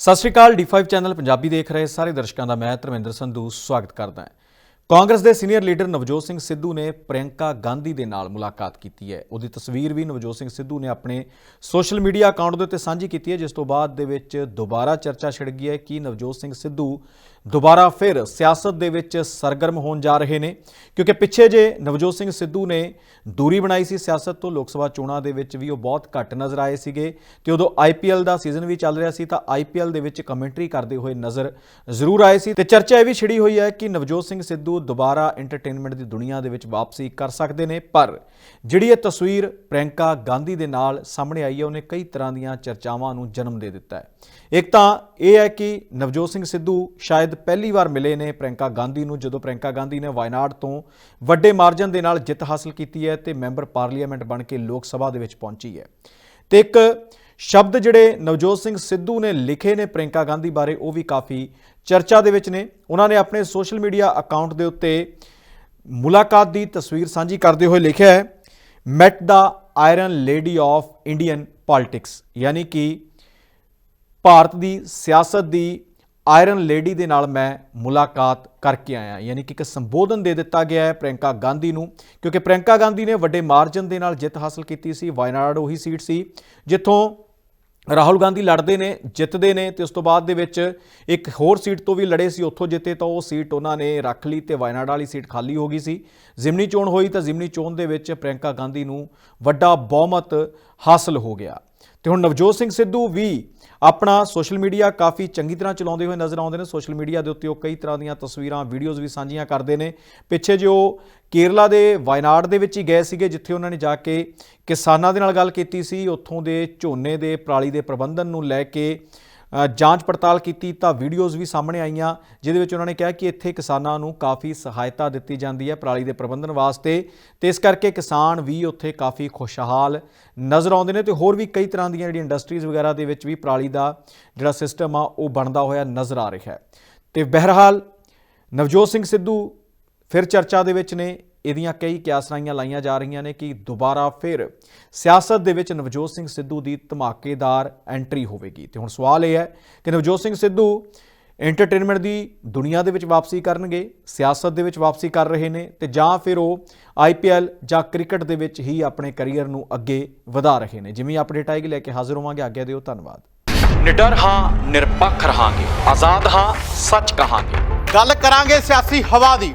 ਸਤਿ ਸ਼੍ਰੀ ਅਕਾਲ D5 channel Punjabi ਦੇਖ ਰਹੇ ਸਾਰੇ ਦਰਸ਼ਕਾਂ ਦਾ ਮੈਂ ਧਰਮਿੰਦਰ ਸੰਧੂ ਸਵਾਗਤ ਕਰਦਾ ਹਾਂ। ਕਾਂਗਰਸ ਦੇ ਸੀਨੀਅਰ ਲੀਡਰ ਨਵਜੋਤ ਸਿੰਘ ਸਿੱਧੂ ਨੇ ਪ੍ਰਿਯੰਕਾ ਗਾਂਧੀ ਦੇ ਨਾਲ ਮੁਲਾਕਾਤ ਕੀਤੀ ਹੈ। ਉਹਦੀ ਤਸਵੀਰ ਵੀ ਨਵਜੋਤ ਸਿੰਘ ਸਿੱਧੂ ਨੇ ਆਪਣੇ ਸੋਸ਼ਲ ਮੀਡੀਆ ਅਕਾਊਂਟ ਦੇ ਉੱਤੇ ਸਾਂਝੀ ਕੀਤੀ ਹੈ, ਜਿਸ ਤੋਂ ਬਾਅਦ ਦੇ ਵਿੱਚ ਦੁਬਾਰਾ ਚਰਚਾ ਛਿੜ ਗਈ ਹੈ ਕਿ ਨਵਜੋਤ ਸਿੰਘ ਸਿੱਧੂ ਦੁਬਾਰਾ ਫਿਰ ਸਿਆਸਤ ਦੇ ਵਿੱਚ ਸਰਗਰਮ ਹੋਣ ਜਾ ਰਹੇ ਨੇ, ਕਿਉਂਕਿ ਪਿੱਛੇ ਜੇ ਨਵਜੋਤ ਸਿੰਘ ਸਿੱਧੂ ਨੇ ਦੂਰੀ ਬਣਾਈ ਸੀ ਸਿਆਸਤ ਤੋਂ, ਲੋਕ ਸਭਾ ਚੋਣਾਂ ਦੇ ਵਿੱਚ ਵੀ ਉਹ ਬਹੁਤ ਘੱਟ ਨਜ਼ਰ ਆਏ ਸੀਗੇ ਤੇ ਉਦੋਂ ਆਈਪੀਐਲ ਦਾ ਸੀਜ਼ਨ ਵੀ ਚੱਲ ਰਿਹਾ ਸੀ ਤਾਂ ਆਈਪੀਐਲ ਦੇ ਵਿੱਚ ਕਮੈਂਟਰੀ ਕਰਦੇ ਹੋਏ ਨਜ਼ਰ ਜ਼ਰੂਰ ਆਏ ਸੀ ਤੇ ਚਰਚਾ ਇਹ ਵੀ ਛਿੜੀ ਹੋਈ ਹੈ ਕਿ ਨਵਜੋਤ ਸਿੰਘ ਸਿੱਧੂ ਦੁਬਾਰਾ ਐਂਟਰਟੇਨਮੈਂਟ ਦੀ ਦੁਨੀਆ ਦੇ ਵਿੱਚ ਵਾਪਸੀ ਕਰ ਸਕਦੇ ਨੇ, ਪਰ ਜਿਹੜੀ ਇਹ ਤਸਵੀਰ ਪ੍ਰਿਯੰਕਾ ਗਾਂਧੀ ਦੇ ਨਾਲ ਸਾਹਮਣੇ ਆਈ ਹੈ, ਉਹਨੇ ਕਈ ਤਰ੍ਹਾਂ ਦੀਆਂ ਚਰਚਾਵਾਂ ਨੂੰ ਜਨਮ ਦੇ ਦਿੱਤਾ ਹੈ। ਇੱਕ ਤਾਂ ਇਹ ਹੈ ਕਿ ਨਵਜੋਤ ਸਿੰਘ ਸਿੱਧੂ ਸ਼ਾਇਦ ਪਹਿਲੀ ਵਾਰ ਮਿਲੇ ਨੇ ਪ੍ਰਿਯੰਕਾ ਗਾਂਧੀ ਨੂੰ, ਜਦੋਂ ਪ੍ਰਿਯੰਕਾ ਗਾਂਧੀ ਨੇ ਵਾਇਨਾਡ ਤੋਂ ਵੱਡੇ ਮਾਰਜਨ ਦੇ ਨਾਲ ਜਿੱਤ ਹਾਸਲ ਕੀਤੀ ਹੈ ਤੇ ਮੈਂਬਰ ਪਾਰਲੀਮੈਂਟ ਬਣ ਕੇ ਲੋਕ ਸਭਾ ਦੇ ਵਿੱਚ ਪਹੁੰਚੀ ਹੈ। ਤੇ ਇੱਕ ਸ਼ਬਦ ਜਿਹੜੇ ਨਵਜੋਤ ਸਿੰਘ ਸਿੱਧੂ ਨੇ ਲਿਖੇ ਨੇ ਪ੍ਰਿਯੰਕਾ ਗਾਂਧੀ ਬਾਰੇ, ਉਹ ਵੀ ਕਾਫੀ ਚਰਚਾ ਦੇ ਵਿੱਚ ਨੇ। ਉਹਨਾਂ ਨੇ ਆਪਣੇ ਸੋਸ਼ਲ ਮੀਡੀਆ ਅਕਾਊਂਟ ਦੇ ਉੱਤੇ ਮੁਲਾਕਾਤ ਦੀ ਤਸਵੀਰ ਸਾਂਝੀ ਕਰਦੇ ਹੋਏ ਲਿਖਿਆ ਹੈ ਮੈਟ ਦਾ iron lady of Indian politics ਯਾਨੀ ਕਿ ਭਾਰਤ ਦੀ ਸਿਆਸਤ ਦੀ ਆਇਰਨ ਲੇਡੀ ਦੇ ਨਾਲ ਮੈਂ ਮੁਲਾਕਾਤ ਕਰਕੇ ਆਇਆ। ਯਾਨੀ ਕਿ ਇੱਕ ਸੰਬੋਧਨ ਦੇ ਦਿੱਤਾ ਗਿਆ ਹੈ ਪ੍ਰਿਯੰਕਾ ਗਾਂਧੀ ਨੂੰ, ਕਿਉਂਕਿ ਪ੍ਰਿਯੰਕਾ ਗਾਂਧੀ ਨੇ ਵੱਡੇ ਮਾਰਜਨ ਦੇ ਨਾਲ ਜਿੱਤ ਹਾਸਲ ਕੀਤੀ ਸੀ, ਵਾਇਨਾਡ ਉਹੀ ਸੀਟ ਸੀ, ਜਿੱਥੋਂ ਰਾਹੁਲ ਗਾਂਧੀ ਲੜਦੇ ਨੇ, ਜਿੱਤਦੇ ਨੇ ਤੇ ਉਸ ਤੋਂ ਬਾਅਦ ਦੇ ਵਿੱਚ ਇੱਕ ਹੋਰ ਸੀਟ ਤੋਂ ਵੀ ਲੜੇ ਸੀ, ਉੱਥੋਂ ਜਿੱਤੇ ਤਾਂ ਉਹ ਸੀਟ ਉਹਨਾਂ ਨੇ ਰੱਖ ਲਈ ਤੇ ਵਾਇਨਾਡ ਵਾਲੀ ਸੀਟ ਖਾਲੀ ਹੋ ਗਈ ਸੀ। ਜ਼ਿਮਨੀ ਚੋਣ ਹੋਈ ਤਾਂ ਜ਼ਿਮਨੀ ਚੋਣ ਦੇ ਵਿੱਚ ਪ੍ਰਿਯੰਕਾ ਗਾਂਧੀ ਨੂੰ ਵੱਡਾ ਬਹੁਮਤ ਹਾਸਲ ਹੋ ਗਿਆ। ਤੇ ਹੁਣ ਨਵਜੋਤ ਸਿੰਘ ਸਿੱਧੂ ਵੀ ਆਪਣਾ ਸੋਸ਼ਲ ਮੀਡੀਆ ਕਾਫੀ ਚੰਗੀ ਤਰ੍ਹਾਂ ਚਲਾਉਂਦੇ ਹੋਏ ਨਜ਼ਰ ਆਉਂਦੇ ਨੇ। ਸੋਸ਼ਲ ਮੀਡੀਆ ਦੇ ਉੱਤੇ ਉਹ ਕਈ ਤਰ੍ਹਾਂ ਦੀਆਂ ਤਸਵੀਰਾਂ, ਵੀਡੀਓਜ਼ ਵੀ ਸਾਂਝੀਆਂ ਕਰਦੇ ਨੇ। ਪਿੱਛੇ ਜੋ ਕੇਰਲਾ ਦੇ ਵਾਇਨਾਡ ਦੇ ਵਿੱਚ ਹੀ ਗਏ ਸੀਗੇ, ਜਿੱਥੇ ਉਹਨਾਂ ਨੇ ਜਾ ਕੇ ਕਿਸਾਨਾਂ ਦੇ ਨਾਲ ਗੱਲ ਕੀਤੀ ਸੀ। ਉੱਥੋਂ ਦੇ ਝੋਨੇ ਦੇ ਪਰਾਲੀ ਦੇ ਪ੍ਰਬੰਧਨ ਨੂੰ ਲੈ ਕੇ ਜਾਂਚ ਪੜਤਾਲ ਕੀਤੀ ਤਾਂ ਵੀਡੀਓਜ਼ ਵੀ ਸਾਹਮਣੇ ਆਈਆਂ, ਜਿਹਦੇ ਵਿੱਚ ਉਹਨਾਂ ਨੇ ਕਿਹਾ ਕਿ ਇੱਥੇ ਕਿਸਾਨਾਂ ਨੂੰ ਕਾਫੀ ਸਹਾਇਤਾ ਦਿੱਤੀ ਜਾਂਦੀ ਹੈ ਪਰਾਲੀ ਦੇ ਪ੍ਰਬੰਧਨ ਵਾਸਤੇ ਤੇ ਇਸ ਕਰਕੇ ਕਿਸਾਨ ਵੀ ਉੱਥੇ ਕਾਫੀ ਖੁਸ਼ਹਾਲ ਨਜ਼ਰ ਆਉਂਦੇ ਨੇ ਤੇ ਹੋਰ ਵੀ ਕਈ ਤਰ੍ਹਾਂ ਦੀਆਂ ਜਿਹੜੀਆਂ ਇੰਡਸਟਰੀਜ਼ ਵਗੈਰਾ ਦੇ ਵਿੱਚ ਵੀ ਪਰਾਲੀ ਦਾ ਜਿਹੜਾ ਸਿਸਟਮ ਆ, ਉਹ ਬਣਦਾ ਹੋਇਆ ਨਜ਼ਰ ਆ ਰਿਹਾ ਹੈ। ਤੇ ਬਹਿਰਹਾਲ ਨਵਜੋਤ ਸਿੰਘ ਸਿੱਧੂ ਫਿਰ ਚਰਚਾ ਦੇ ਵਿੱਚ ਨੇ। ਇਹਦੀਆਂ ਕਈ ਕਿਆਸਰਾਈਆਂ ਲਾਈਆਂ ਜਾ ਰਹੀਆਂ ਨੇ ਕਿ ਦੁਬਾਰਾ ਫਿਰ ਸਿਆਸਤ ਦੇ ਵਿੱਚ ਨਵਜੋਤ ਸਿੰਘ ਸਿੱਧੂ ਦੀ ਧਮਾਕੇਦਾਰ ਐਂਟਰੀ ਹੋਵੇਗੀ। ਤੇ ਹੁਣ ਸਵਾਲ ਇਹ ਹੈ ਕਿ ਨਵਜੋਤ ਸਿੰਘ ਸਿੱਧੂ ਐਂਟਰਟੇਨਮੈਂਟ ਦੀ ਦੁਨੀਆ ਦੇ ਵਿੱਚ ਵਾਪਸੀ ਕਰਨਗੇ ਸਿਆਸਤ ਦੇ ਵਿੱਚ ਵਾਪਸੀ ਕਰ ਰਹੇ ਨੇ ਤੇ ਜਾਂ ਫਿਰ ਉਹ ਆਈਪੀਐਲ ਜਾਂ ਕ੍ਰਿਕਟ ਦੇ ਵਿੱਚ ਹੀ ਆਪਣੇ ਕੈਰੀਅਰ ਨੂੰ ਅੱਗੇ ਵਧਾ ਰਹੇ ਨੇ। ਜਿਵੇਂ ਅਪਡੇਟ ਆਏਗੀ ਲੈ ਕੇ ਹਾਜ਼ਰ ਹੋਵਾਂਗੇ। ਆਗਿਆ ਦਿਓ ਧੰਨਵਾਦ। ਨਿਡਰ ਹਾਂ ਨਿਰਪੱਖ ਰਹਾਂਗੇ। ਆਜ਼ਾਦ ਹਾਂ ਸੱਚ ਕਹਾਂਗੇ। ਗੱਲ ਕਰਾਂਗੇ ਸਿਆਸੀ ਹਵਾ ਦੀ।